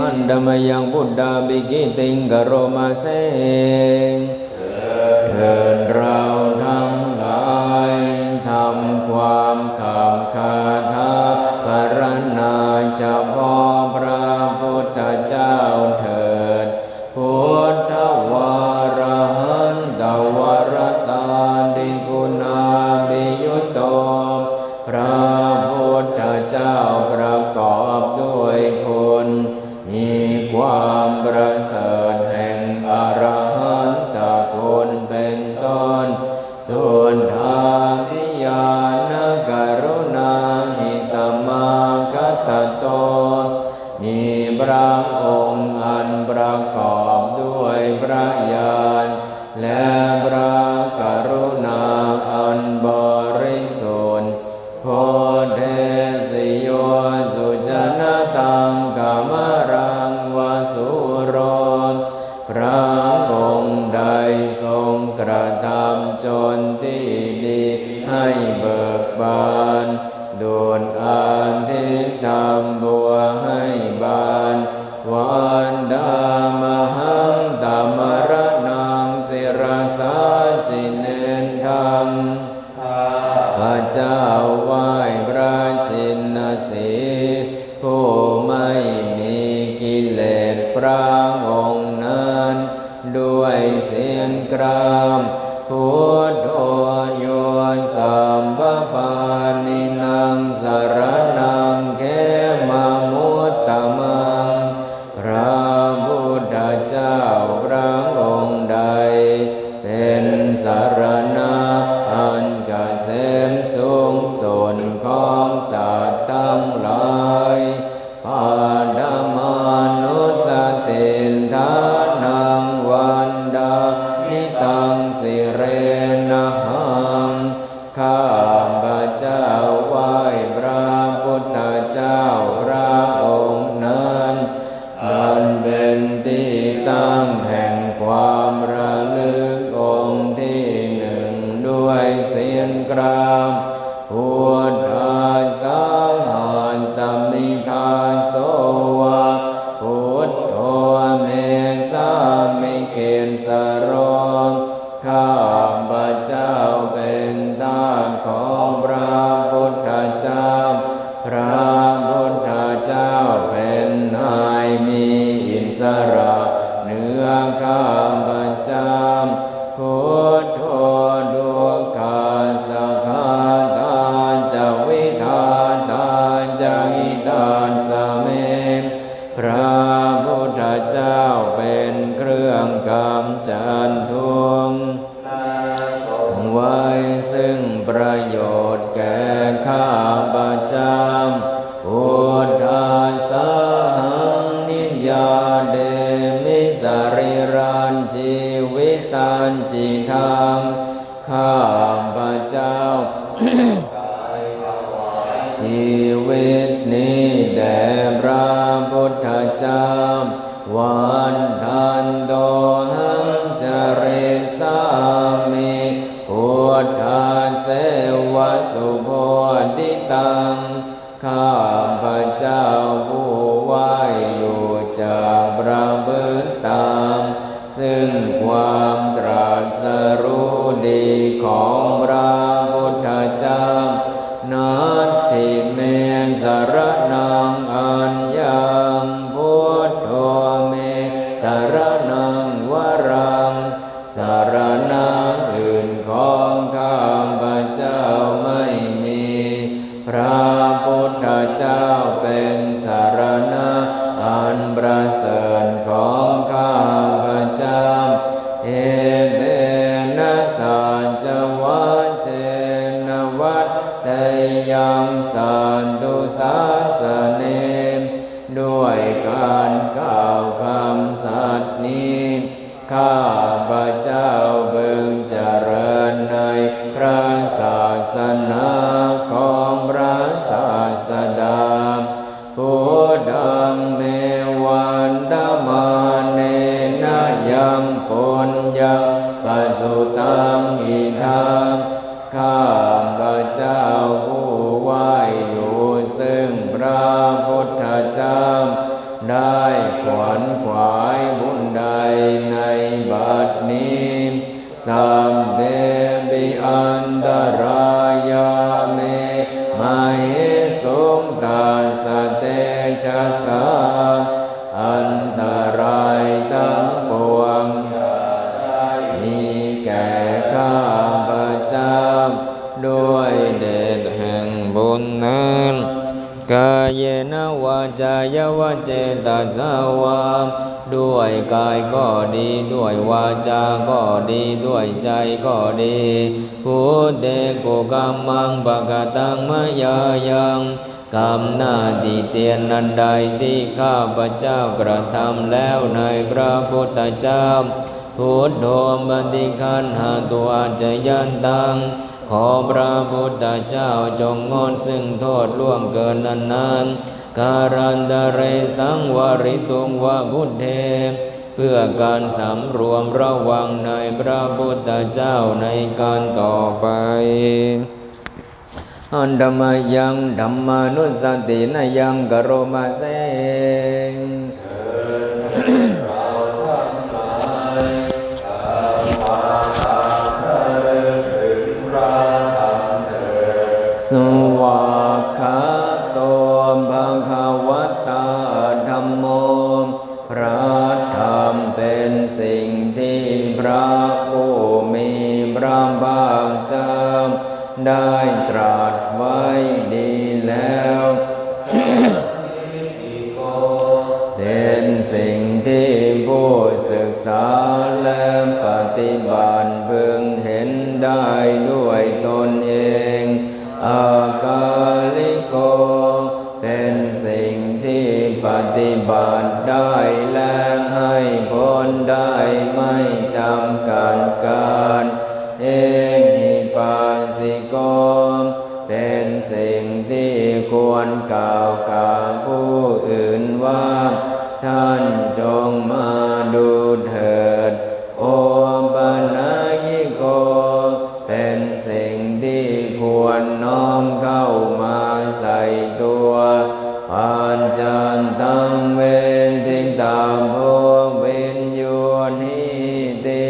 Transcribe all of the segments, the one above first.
มันดมยังพุทธาบิกิติงกโรมาเซเถินเรา มีพระองค์อันประกอบด้วยพระญาณและ พระองค์นั้น ด้วยเสียงกรามพุท พระ ตานสเมพระพุทธเจ้าเป็นเครื่องกำจัดทวงไว้ซึ่งประโยชน์แก่ข้าบาจามพุทธาสังนิยาเดมิสริรันชีวิตันจิทางข้าพเจ้า จามวันดันโดหังจเรสามิพุทานเสวสุพอดิตัง ข้าพระเจ้าผู้ไหวอยู่จากประพฤติตาม ซึ่งความตรัสรู้ดีของพระพุทธเจ้า ยังสันตุสาสเนด้วยการกล่าวคำสัตย์นี้ ข้าพระเจ้าเบิ่งเจริญในพระศาสนา มมาเหสุงตาสเตชัสสาอันตรายทั้งปวงมีแก่ข้าพเจ้าด้วยเดชแห่งบุญนั้นกายนวาจายวเจตสาวา ด้วยกายก็ดี ด้วยวาจาก็ดี ด้วยใจก็ดีพุทเตโกกัมมังปะกตังมายายังกรรมหน้าที่เตียนนันใดที่ข้าพเจ้ากระทำแล้วในพระพุทธเจ้า พุทโธบันติคันหาตัวจยันตัง ขอพระพุทธเจ้าจงงดซึ่งโทษล่วงเกินนานนน การันตเรสังวริตุงวาพุทเทเพื่อการสำรวมระวังในพระพุทธเจ้าในการต่อไป อันธรรมยังธรรมานุสตินยังกโรมาเซ ได้ตรัสไว้ดีแล้วเป็นสิ่งที่ผู้ศึกษาและปฏิบัติเพึงเห็นได้ด้วยตนเอง อากาลิโก เป็นสิ่งที่ปฏิบัติได้และ เป็นสิ่งที่ควรน้อมเข้ามาใส่ตัวผ่านจันตังเวนติงตามโพเวนโยนิติ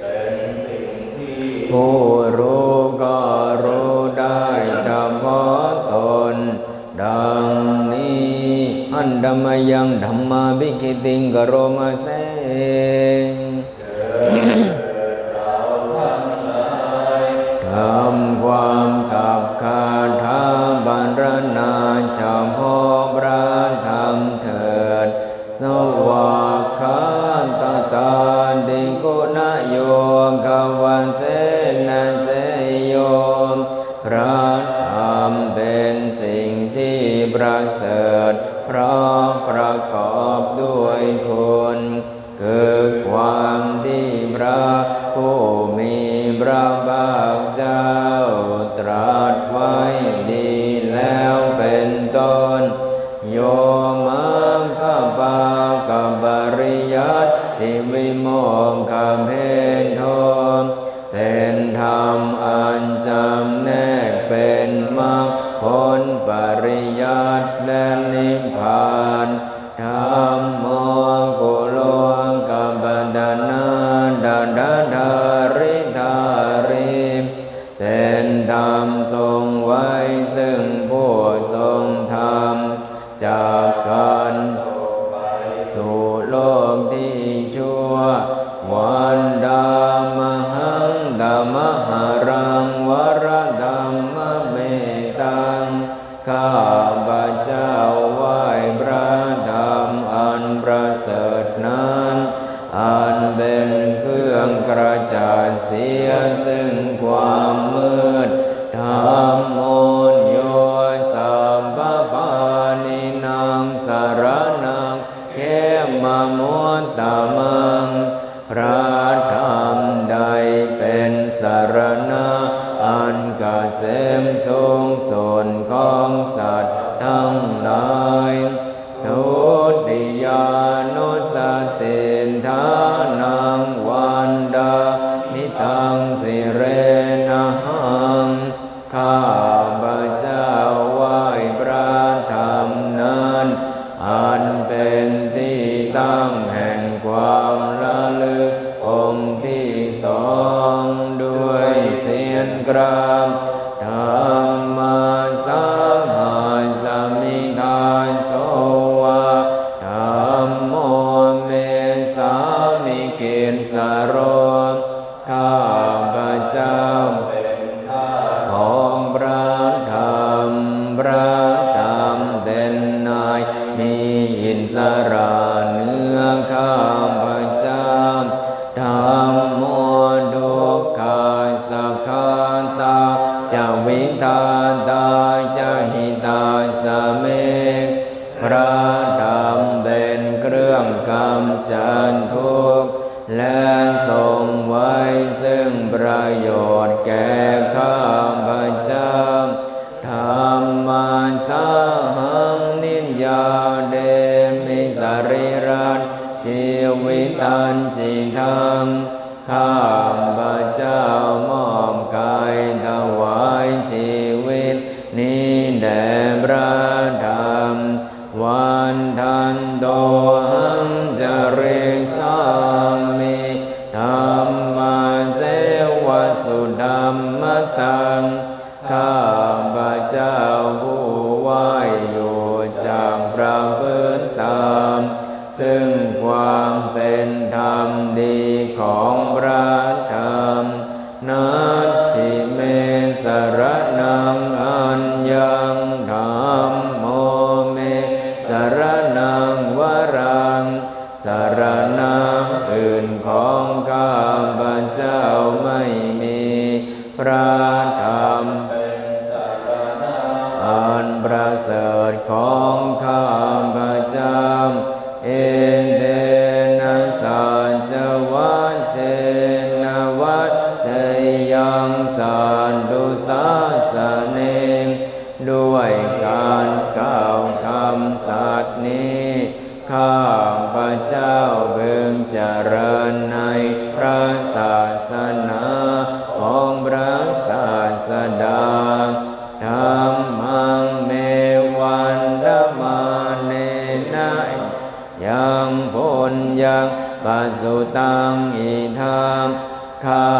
เป็นสิ่งที่ผู้รู้ก็รู้ได้เฉพาะตน ดังนี้ อันดมยังธรรมาบิคิติงกโร เสโรข้าพเจ้า สิกขังข้าพเจ้า อื่นของข้าพเจ้าไม่มี พระ ญญังปัสุตังอิธามข้า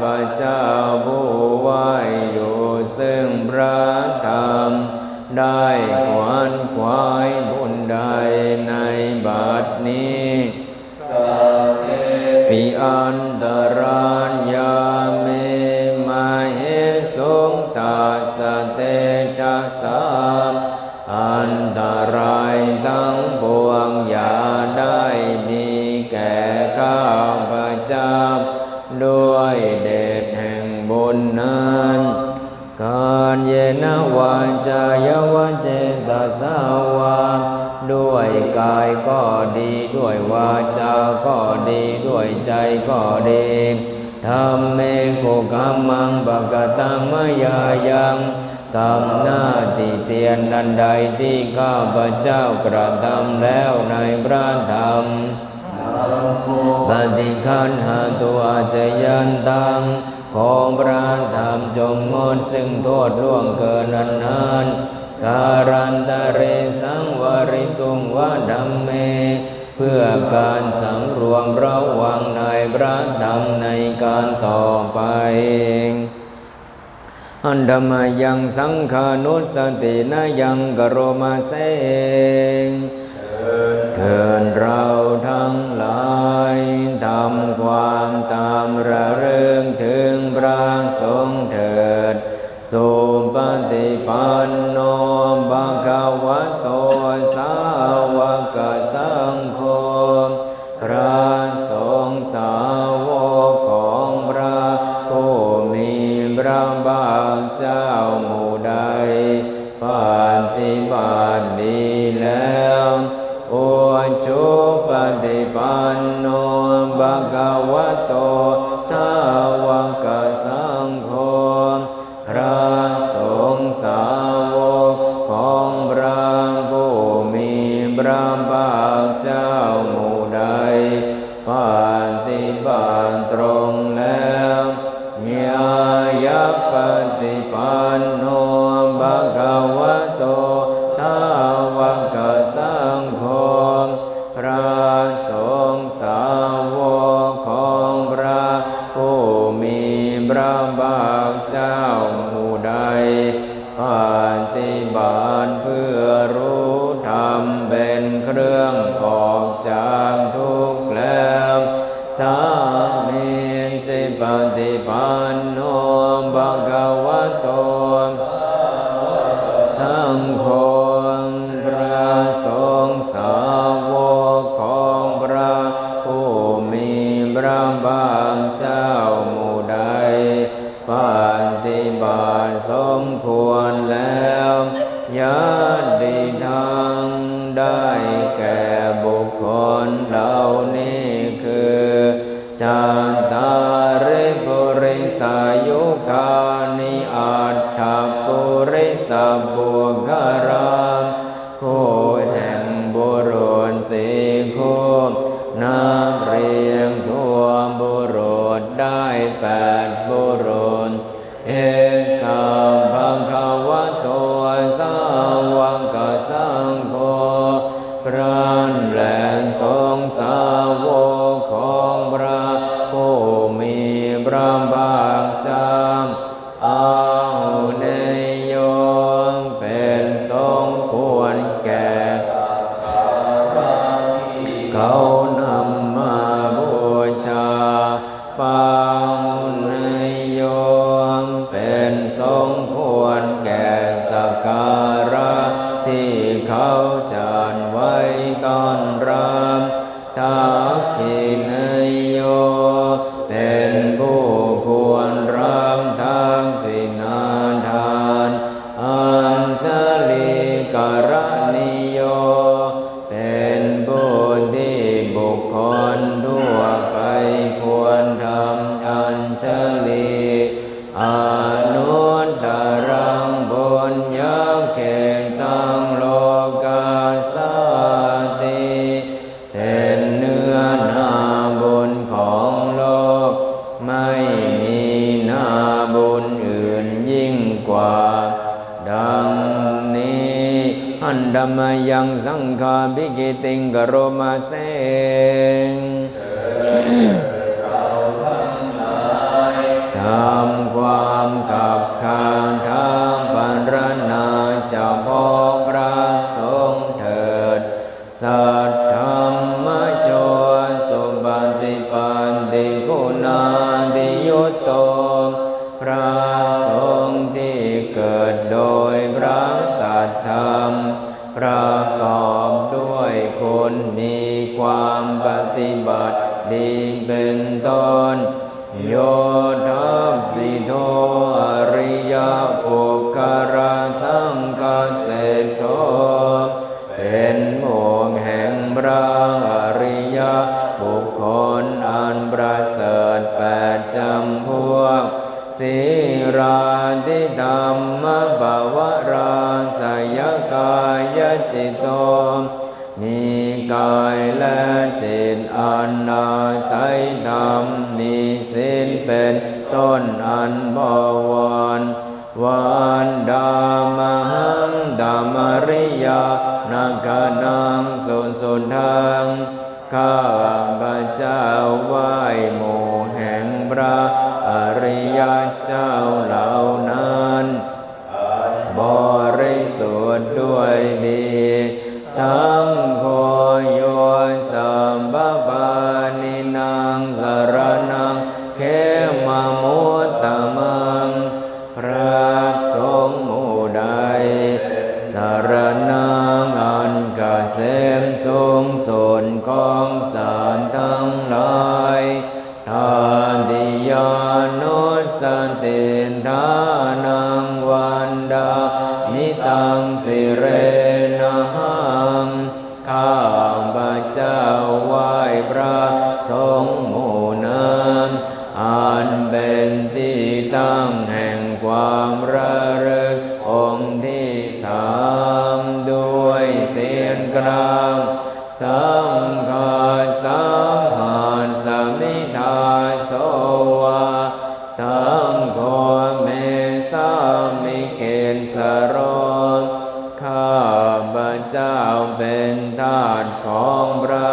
พระเจ้าผู้ไหวอยู่ซึ่งพระธรรม ได้ขวนควายบุญใดในบัดนี้ สัเปิอันตราน สาวา ด้วยกายก็ดี ด้วยวาจาก็ดี ด้วยใจก็ดีธรรมเมโกกามังบะกตังมายายังทำหน้าติเตียนนันใดที่ข้าพเจ้ากระทำแล้วในพระธรรมปฏิคันหาตัวจยันตัง ของพระธรรมจงงดซึ่งโทษล่วงเกินนั้น การันตเรสังวริตุงวดัมเม เพื่อการสังรวมระวังในพระธรรมในการต่อไป อันธรมยังสังขานุสตินะยังกโรมาเส พระบาทเจ้าโม สังโฆพระ Shankara. ติงกโรมาเซงเราท่านเลยทำความกับทางทางปรรณาจะพอ จิตโตมีกายและจิตอันอาศัยธรรมมีสิ้นเป็นต้นอันบวรวันดามหังดามริยานังกานังสุนสุนทังข้าพเจ้าว่า มิเกณสโรข้าพระเจ้าเป็นทาสของพระ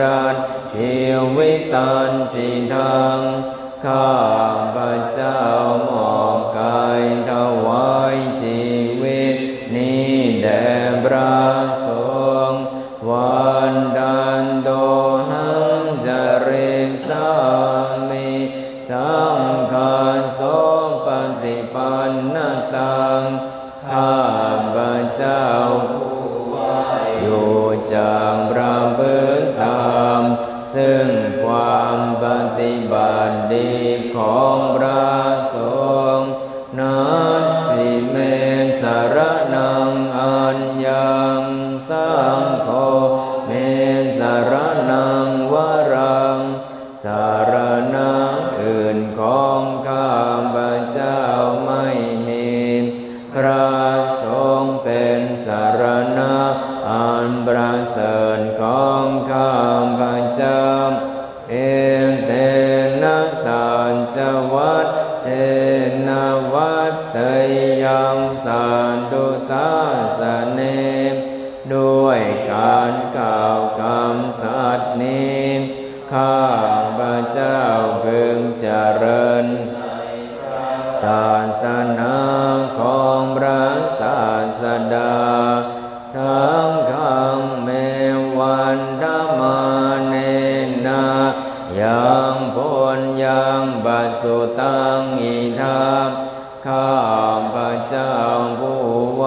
รัตชีวิตันจิทังข้าพระเจ้ามอบกายถวายชีวิตนี้แด่พระ วันดามาเนนะยังพลยังบัสุตังอิทาข้าพระเจ้าผู้ไหว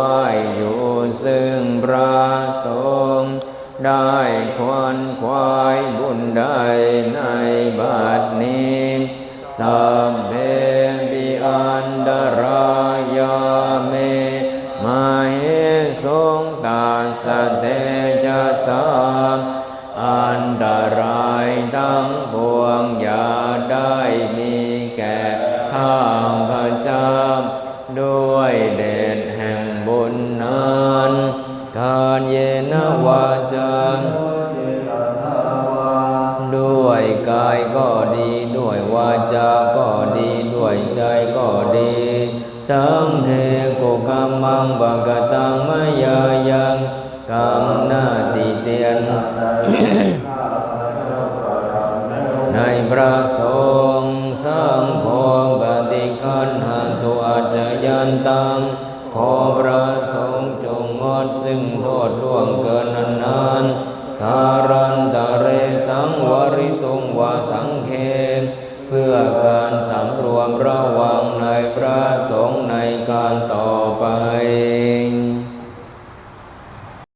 อยู่ซึ่งพระสงฆ์ได้ควรควายบุญใดในบัดนี้สา วาจาด้วยกายก็ดีด้วยวาจาก็ดีด้วยใจก็ดี สังเทโกกรรมังบังกั